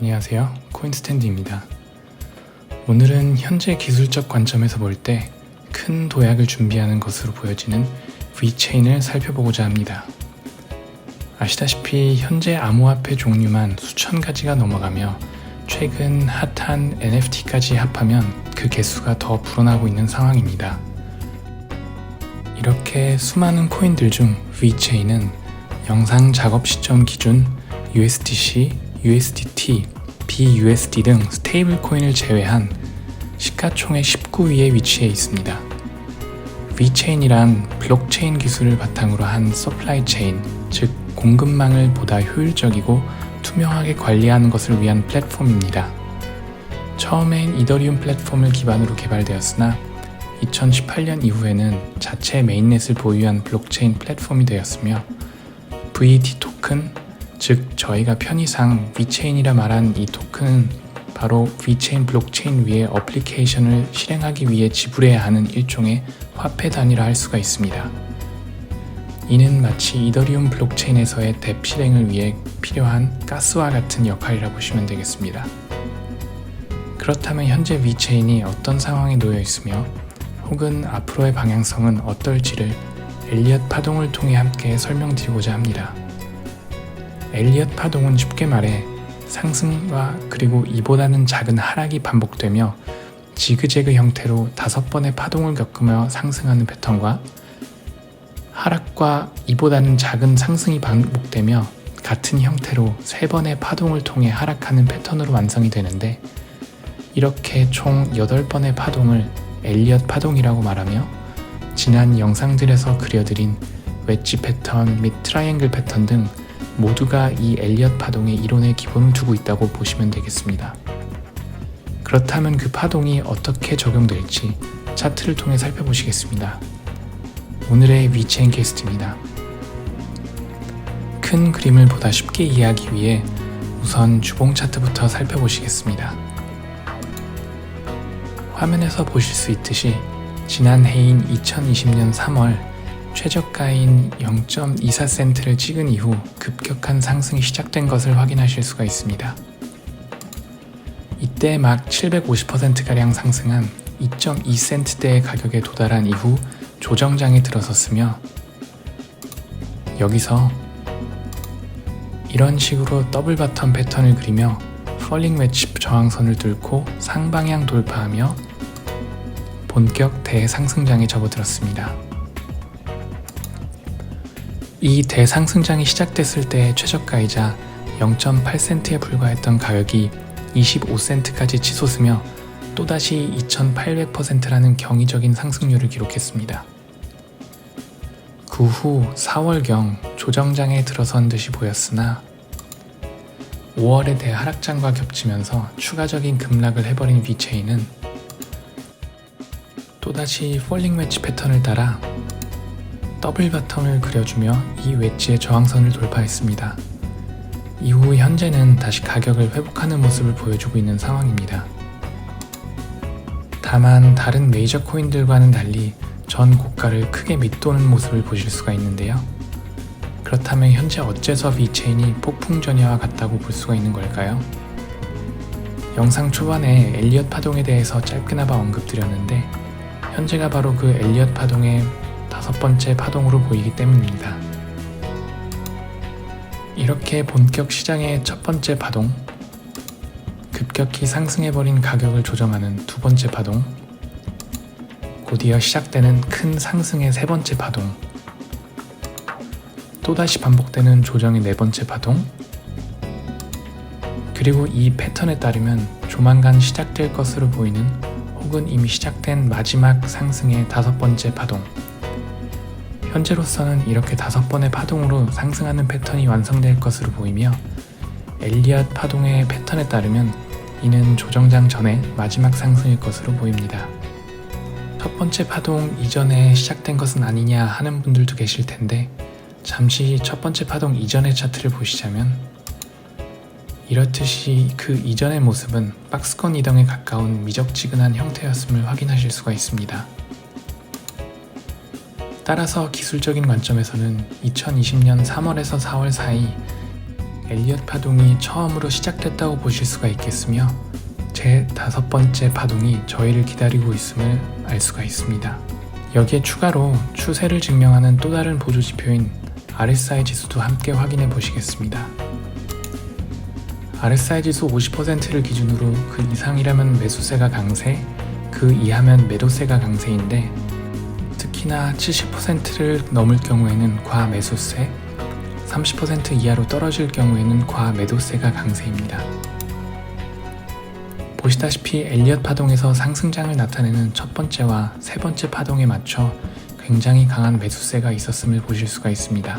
안녕하세요. 코인스탠드입니다. 오늘은 현재 기술적 관점에서 볼 때 큰 도약을 준비하는 것으로 보여지는 V체인을 살펴보고자 합니다. 아시다시피 현재 암호화폐 종류만 수천 가지가 넘어가며 최근 핫한 NFT까지 합하면 그 개수가 더 불어나고 있는 상황입니다. 이렇게 수많은 코인들 중 V체인은 영상 작업 시점 기준 USDC, USDT, BUSD 등 스테이블 코인을 제외한 시가총액 19위에 위치해 있습니다. V체인이란 블록체인 기술을 바탕으로 한 서플라이 체인, 즉 공급망을 보다 효율적이고 투명하게 관리하는 것을 위한 플랫폼입니다. 처음엔 이더리움 플랫폼을 기반으로 개발되었으나 2018년 이후에는 자체 메인넷을 보유한 블록체인 플랫폼이 되었으며 VT 토큰, 즉 저희가 편의상 V체인이라 말한 이 토큰은 바로 V체인 블록체인 위에 어플리케이션을 실행하기 위해 지불해야 하는 일종의 화폐 단위라 할 수가 있습니다. 이는 마치 이더리움 블록체인에서의 뎁 실행을 위해 필요한 가스와 같은 역할이라 보시면 되겠습니다. 그렇다면 현재 V체인이 어떤 상황에 놓여 있으며 혹은 앞으로의 방향성은 어떨지를 엘리엇 파동을 통해 함께 설명드리고자 합니다. 엘리엇 파동은 쉽게 말해 상승과 그리고 이보다는 작은 하락이 반복되며 지그재그 형태로 다섯 번의 파동을 겪으며 상승하는 패턴과 하락과 이보다는 작은 상승이 반복되며 같은 형태로 세 번의 파동을 통해 하락하는 패턴으로 완성이 되는데 이렇게 총 8번의 파동을 엘리엇 파동이라고 말하며 지난 영상들에서 그려드린 웨지 패턴 및 트라이앵글 패턴 등 모두가 이 엘리엇 파동의 이론의 기본을 두고 있다고 보시면 되겠습니다. 그렇다면 그 파동이 어떻게 적용될지 차트를 통해 살펴보시겠습니다. 오늘의 위체인 캐스트입니다. 큰 그림을 보다 쉽게 이해하기 위해 우선 주봉 차트부터 살펴보시겠습니다. 화면에서 보실 수 있듯이 지난 해인 2020년 3월 최저가인 0.24센트를 찍은 이후 급격한 상승이 시작된 것을 확인하실 수가 있습니다. 이때 막 750%가량 상승한 2.2센트대의 가격에 도달한 이후 조정장에 들어섰으며 여기서 이런 식으로 더블 바텀 패턴을 그리며 펄링 웨치 저항선을 뚫고 상방향 돌파하며 본격 대상승장에 접어들었습니다. 이 대상승장이 시작됐을 때의 최저가이자 0.8센트에 불과했던 가격이 25센트까지 치솟으며 또다시 2800%라는 경이적인 상승률을 기록했습니다. 그 후 4월경 조정장에 들어선 듯이 보였으나 5월의 대하락장과 겹치면서 추가적인 급락을 해버린 V체인은 또다시 폴링 웨지 패턴을 따라 더블 바텀을 그려주며 이 웨지의 저항선을 돌파했습니다. 이후 현재는 다시 가격을 회복하는 모습을 보여주고 있는 상황입니다. 다만 다른 메이저 코인들과는 달리 전 고가를 크게 밑도는 모습을 보실 수가 있는데요. 그렇다면 현재 어째서 V체인이 폭풍 전야와 같다고 볼 수가 있는 걸까요? 영상 초반에 엘리엇 파동에 대해서 짧게나마 언급드렸는데 현재가 바로 그 엘리엇 파동의 다섯 번째 파동으로 보이기 때문입니다. 이렇게 본격 시장의 첫 번째 파동, 급격히 상승해버린 가격을 조정하는 두 번째 파동, 곧이어 시작되는 큰 상승의 세 번째 파동, 또다시 반복되는 조정의 네 번째 파동, 그리고 이 패턴에 따르면 조만간 시작될 것으로 보이는 혹은 이미 시작된 마지막 상승의 다섯 번째 파동, 현재로서는 이렇게 다섯 번의 파동으로 상승하는 패턴이 완성될 것으로 보이며 엘리엇 파동의 패턴에 따르면 이는 조정장 전에 마지막 상승일 것으로 보입니다. 첫 번째 파동 이전에 시작된 것은 아니냐 하는 분들도 계실 텐데 잠시 첫 번째 파동 이전의 차트를 보시자면 이렇듯이 그 이전의 모습은 박스권 이동에 가까운 미적지근한 형태였음을 확인하실 수가 있습니다. 따라서 기술적인 관점에서는 2020년 3월에서 4월 사이 엘리엇 파동이 처음으로 시작됐다고 보실 수가 있겠으며 제 다섯 번째 파동이 저희를 기다리고 있음을 알 수가 있습니다. 여기에 추가로 추세를 증명하는 또 다른 보조 지표인 RSI 지수도 함께 확인해 보시겠습니다. RSI 지수 50%를 기준으로 그 이상이라면 매수세가 강세, 그 이하면 매도세가 강세인데 특히나 70%를 넘을 경우에는 과매수세, 30% 이하로 떨어질 경우에는 과매도세가 강세입니다. 보시다시피 엘리엇 파동에서 상승장을 나타내는 첫 번째와 세 번째 파동에 맞춰 굉장히 강한 매수세가 있었음을 보실 수가 있습니다.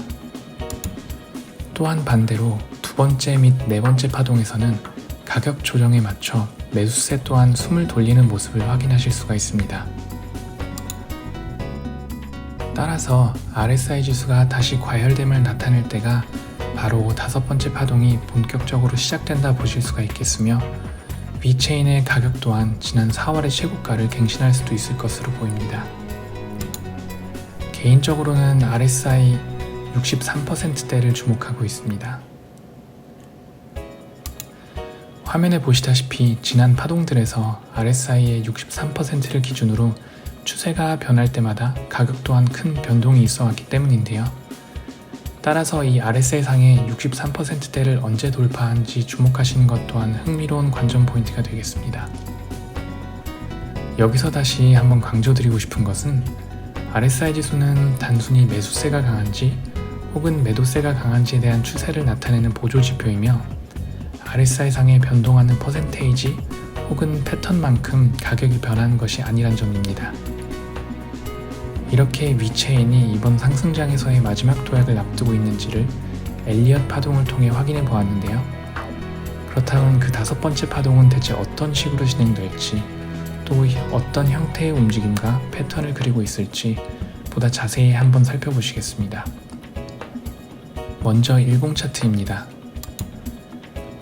또한 반대로 두 번째 및 네 번째 파동에서는 가격 조정에 맞춰 매수세 또한 숨을 돌리는 모습을 확인하실 수가 있습니다. 따라서 RSI 지수가 다시 과열됨을 나타낼 때가 바로 다섯 번째 파동이 본격적으로 시작된다 보실 수가 있겠으며 위체인의 가격 또한 지난 4월의 최고가를 갱신할 수도 있을 것으로 보입니다. 개인적으로는 RSI 63%대를 주목하고 있습니다. 화면에 보시다시피 지난 파동들에서 RSI의 63%를 기준으로 추세가 변할 때마다 가격 또한 큰 변동이 있어 왔기 때문인데요. 따라서 이 RSI 상의 63%대를 언제 돌파한지 주목하시는 것 또한 흥미로운 관전 포인트가 되겠습니다. 여기서 다시 한번 강조드리고 싶은 것은 RSI 지수는 단순히 매수세가 강한지 혹은 매도세가 강한지에 대한 추세를 나타내는 보조 지표이며 RSI 상에 변동하는 퍼센테이지 혹은 패턴만큼 가격이 변하는 것이 아니란 점입니다. 이렇게 위체인이 이번 상승장에서의 마지막 도약을 앞두고 있는지를 엘리엇 파동을 통해 확인해 보았는데요. 그렇다면 그 다섯 번째 파동은 대체 어떤 식으로 진행될지 또 어떤 형태의 움직임과 패턴을 그리고 있을지 보다 자세히 한번 살펴보시겠습니다. 먼저 일봉 차트입니다.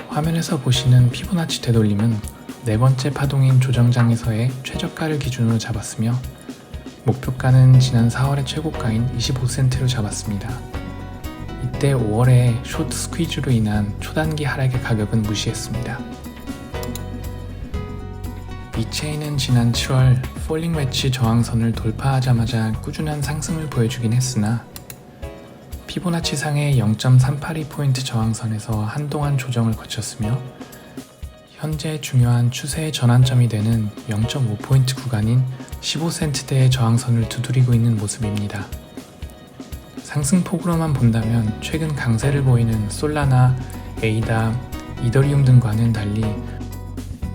화면에서 보시는 피보나치 되돌림은 네 번째 파동인 조정장에서의 최저가를 기준으로 잡았으며 목표가는 지난 4월의 최고가인 25센트로 잡았습니다. 이때 5월에 쇼트 스퀴즈로 인한 초단기 하락의 가격은 무시했습니다. 이 체인은 지난 7월 폴링 웨치 저항선을 돌파하자마자 꾸준한 상승을 보여주긴 했으나 피보나치 상의 0.382포인트 저항선에서 한동안 조정을 거쳤으며 현재 중요한 추세의 전환점이 되는 0.5포인트 구간인 15센트대의 저항선을 두드리고 있는 모습입니다. 상승폭으로만 본다면 최근 강세를 보이는 솔라나, 에이다, 이더리움 등과는 달리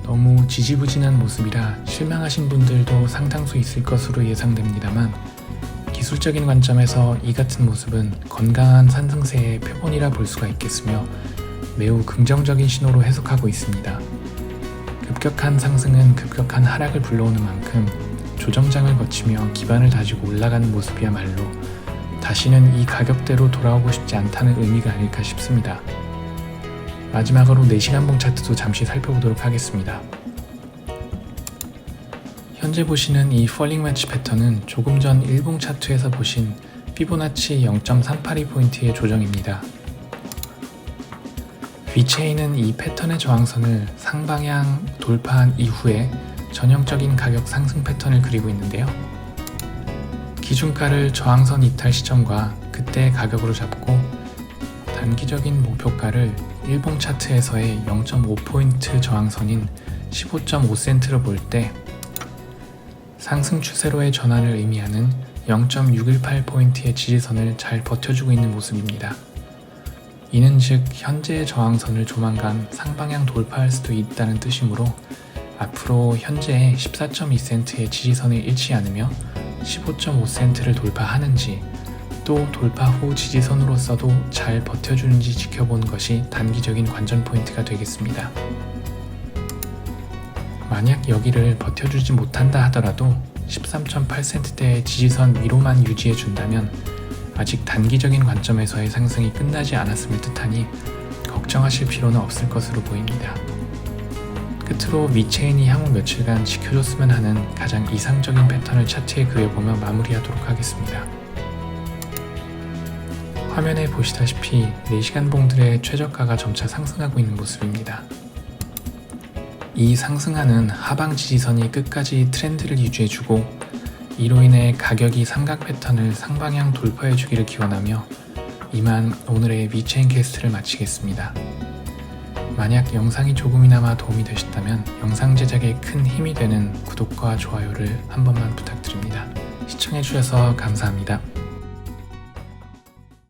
너무 지지부진한 모습이라 실망하신 분들도 상당수 있을 것으로 예상됩니다만 기술적인 관점에서 이 같은 모습은 건강한 상승세의 표본이라 볼 수가 있겠으며 매우 긍정적인 신호로 해석하고 있습니다. 급격한 상승은 급격한 하락을 불러오는 만큼 조정장을 거치며 기반을 다지고 올라가는 모습이야말로 다시는 이 가격대로 돌아오고 싶지 않다는 의미가 아닐까 싶습니다. 마지막으로 4시간봉 차트도 잠시 살펴보도록 하겠습니다. 현재 보시는 이 펄링 매치 패턴은 조금 전 일봉 차트에서 보신 피보나치 0.382포인트의 조정입니다. 위체인은 이 패턴의 저항선을 상방향 돌파한 이후에 전형적인 가격 상승 패턴을 그리고 있는데요. 기준가를 저항선 이탈 시점과 그때 가격으로 잡고 단기적인 목표가를 일봉 차트에서의 0.5포인트 저항선인 15.5센트로 볼 때 상승 추세로의 전환을 의미하는 0.618포인트의 지지선을 잘 버텨주고 있는 모습입니다. 이는 즉 현재의 저항선을 조만간 상방향 돌파할 수도 있다는 뜻이므로 앞으로 현재 14.2센트의 지지선에 일치 않으며 15.5센트를 돌파하는지 또 돌파 후 지지선으로서도 잘 버텨주는지 지켜보는 것이 단기적인 관전 포인트가 되겠습니다. 만약 여기를 버텨주지 못한다 하더라도 13.8센트대의 지지선 위로만 유지해 준다면 아직 단기적인 관점에서의 상승이 끝나지 않았음을 뜻하니 걱정하실 필요는 없을 것으로 보입니다. 끝으로 미체인이 향후 며칠간 지켜줬으면 하는 가장 이상적인 패턴을 차트에 그려보며 마무리하도록 하겠습니다. 화면에 보시다시피 4시간 봉들의 최저가가 점차 상승하고 있는 모습입니다. 이 상승하는 하방 지지선이 끝까지 트렌드를 유지해주고 이로 인해 가격이 삼각 패턴을 상방향 돌파해 주기를 기원하며 이만 오늘의 위체인 캐스트를 마치겠습니다. 만약 영상이 조금이나마 도움이 되셨다면 영상 제작에 큰 힘이 되는 구독과 좋아요를 한 번만 부탁드립니다. 시청해주셔서 감사합니다.